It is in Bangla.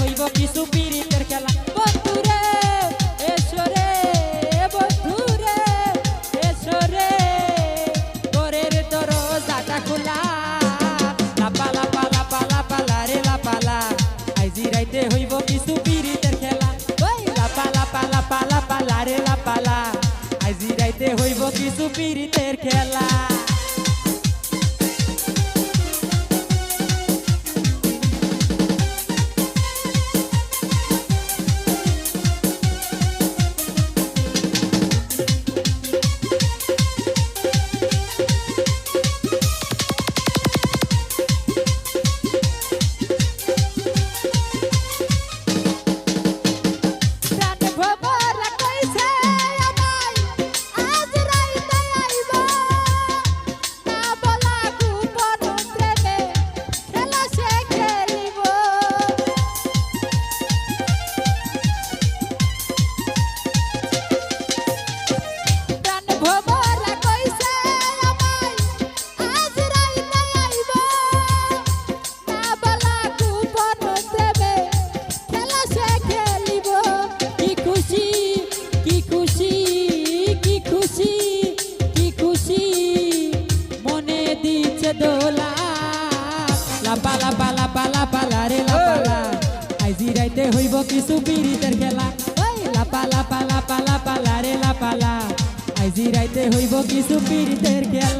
হইব কিছু পিড়িতের খেলা। বন্ধুরে এসরে বন্ধুরে এসরে ঘরের দরজাটা খোলা। লাপা লাপা লাপা লাপা লারে লাপালা আইজি রাইতে হইব কিছু পিড়িতের খেলা। ওই লাপা লাপা লাপা লাপা লারে লাপালা আইজি রাইতে হইব কিছু পিড়িতের খেলা। dola la pala pala pala pala re la pala ai zirai te hoibo kisu piritar রাইতে হইব কিছু পিরিতের খেলা